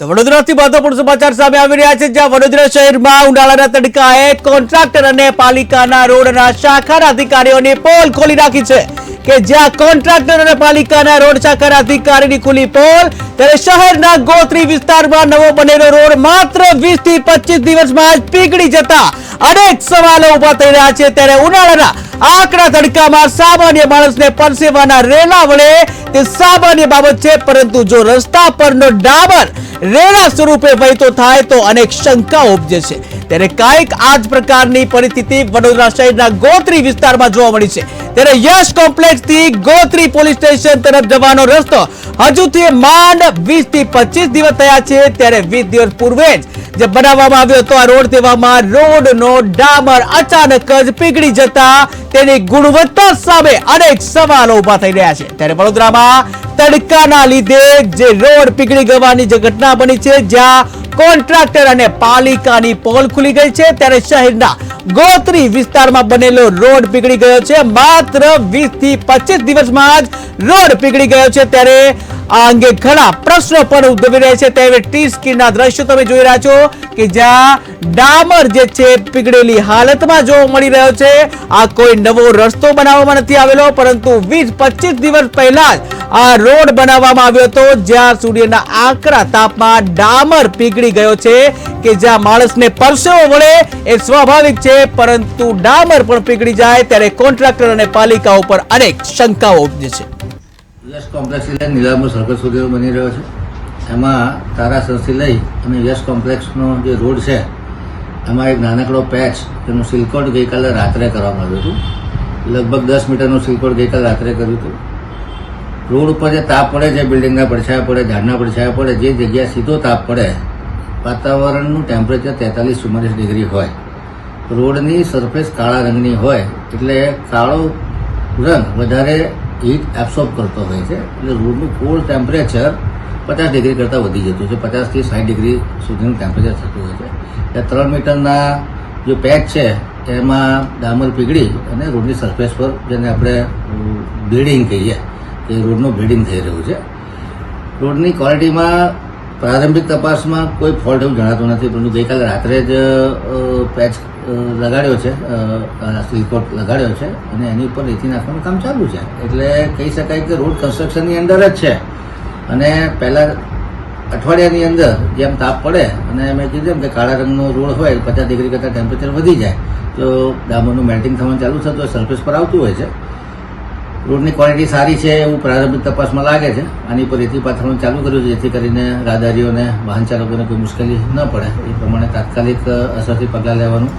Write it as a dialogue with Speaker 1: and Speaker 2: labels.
Speaker 1: તો વડોદરાથી મહત્વપૂર્ણ સમાચાર સામે આવી રહ્યા છે, જ્યાં વડોદરા શહેરમાં ઉનાળાના તડકાએ કોન્ટ્રાક્ટર અને પાલિકાના રોડના શાખાના અધિકારીઓની પોલ ખોલી નાખી છે કે જ્યાં કોન્ટ્રાક્ટર અને પાલિકાના રોડ શાખાના અધિકારીની ખુલ્લી પોલ, ત્યારે શહેરના ગોત્રી વિસ્તારમાં નવો બનેલો રોડ માત્ર 20 થી 25 દિવસમાં જ પીગળી જતા અનેક સવાલો ઊભા થઈ રહ્યા છે. ત્યારે ઉનાળાના આકરા તડકામાં સામાન્ય માણસને પરસેવાના રેલા વડે તે સામાન્ય બાબત છે, પરંતુ જો રસ્તા પરનો ડાબર રેલા સ્વરૂપે વહેતો થાય તો અનેક શંકા ઉપજે છે. ત્યારે કાંઈક આ જ પ્રકારની પરિસ્થિતિ વડોદરા શહેરના ગોત્રી વિસ્તારમાં જોવા મળી છે. ત્યારે યશ કોમ્પ્લેક્સથી ગોત્રી પોલીસ સ્ટેશન તરફ જવાનો રસ્તો હજુથી માંડ વીસથી 25 દિવસ થયા છે, ત્યારે વીસ દિવસ પૂર્વે જ જે બનાવવામાં આવ્યો હતો, આ રોડ તેવામાં રોડનો ડામર અચાનક જ પીગળી જતા તેની ગુણવત્તા સામે અનેક સવાલો ઊભા થઈ રહ્યા છે. ત્યારે વડોદરામાં તડકાના લીધે જે રોડ પીગળી ગવાની જે ઘટના બની છે, જ્યાં કોન્ટ્રાક્ટર અને પાલિકાની પોલ ખુલી ગઈ છે. ત્યારે શહેરના ગોત્રી વિસ્તારમાં બનેલો રોડ પીગળી ગયો છે. માત્ર વીસથી 25 દિવસમાં જ રોડ પીગળી ગયો છે. ત્યારે આ અંગે ઘણા પ્રશ્નો પણ ઉદ્ભવી રહ્યા છે. ત્યારે ટી સ્કીનના દ્રશ્યો તમે જોઈ રહ્યા છો કે જ્યાં ડામર જે છે પીગળેલી હાલતમાં જોવા મળી રહ્યો છે. આ કોઈ નવો રસ્તો બનાવવામાં નથી આવેલો, પરંતુ વીસ પચીસ દિવસ પહેલા જ આ રોડ બનાવવામાં આવ્યો હતો, જ્યાં સૂર્યના આકરા તાપમાં ડામર પીગળી ગયો છે કે જ્યાં માણસને પરસેવો વળે એ સ્વાભાવિક છે, પરંતુ ડામર પણ પીગળી જાય ત્યારે કોન્ટ્રાક્ટર અને પાલિકા ઉપર અનેક શંકાઓ ઉપજે છે.
Speaker 2: યશ કોમ્પ્લેક્સ લઈ નીલાંબર સર્કલ સુધીનો બની રહ્યો છે. એમાં તારા સરથી લઈ અને યશ કોમ્પ્લેક્સનો જે રોડ છે, એમાં એક નાનકડો પેચ એનું સિલકોટ ગઈકાલે રાત્રે કરવામાં આવ્યું હતું. લગભગ દસ મીટરનું સિલકોટ ગઈકાલે રાત્રે કર્યું હતું. રોડ ઉપર જે તાપ પડે છે બિલ્ડિંગના પડછાયા પડે, ઝાડના પડછાયા પડે, જે જગ્યાએ સીધો તાપ પડે, વાતાવરણનું ટેમ્પરેચર તેતાલીસ ચુમ્માલીસ ડિગ્રી હોય. રોડની સરફેસ કાળા રંગની હોય, એટલે કાળો રંગ વધારે હીટ એબ્સોર્બ કરતો હોય છે. એટલે રોડનું કોલ્ડ ટેમ્પરેચર પચાસ ડિગ્રી કરતાં વધી જતું છે. પચાસથી સાઠ ડિગ્રી સુધીનું ટેમ્પરેચર થતું હોય છે. એટલે ત્રણ મીટરના જે પેચ છે, એમાં ડામર પીગળી અને રોડની સરફેસ પર જેને આપણે બ્લીડિંગ કહીએ, એ રોડનું બ્લીડિંગ થઈ રહ્યું છે. રોડની ક્વોલિટીમાં પ્રારંભિક તપાસમાં કોઈ ફોલ્ટ એવું જણાતું નથી, પરંતુ ગઈકાલે રાત્રે જ પેચ લગાડ્યો છે સિલકોટ લગાડ્યો છે અને એની ઉપર રેતી નાખવાનું કામ ચાલુ છે. એટલે કહી શકાય કે રોડ કન્સ્ટ્રક્શનની અંદર જ છે. અને પહેલાં અઠવાડિયાની અંદર જેમ તાપ પડે અને મેં કીધું એમ કે કાળા રંગનો રોડ હોય, પચાસ ડિગ્રી કરતાં ટેમ્પરેચર વધી જાય, તો ડામરનું મેલ્ટિંગ થવાનું ચાલુ થતું હોય સરફેસ પર આવતું હોય છે. રોડની ક્વોલિટી સારી છે એવું પ્રારંભિક તપાસમાં લાગે છે. આની પર રેતી પાથરવાનું ચાલુ કર્યું છે, જેથી કરીને રાહદારીઓને વાહન ચાલકોને કોઈ મુશ્કેલી ન પડે. એ પ્રમાણે તાત્કાલિક અસરથી પગલાં લેવાનું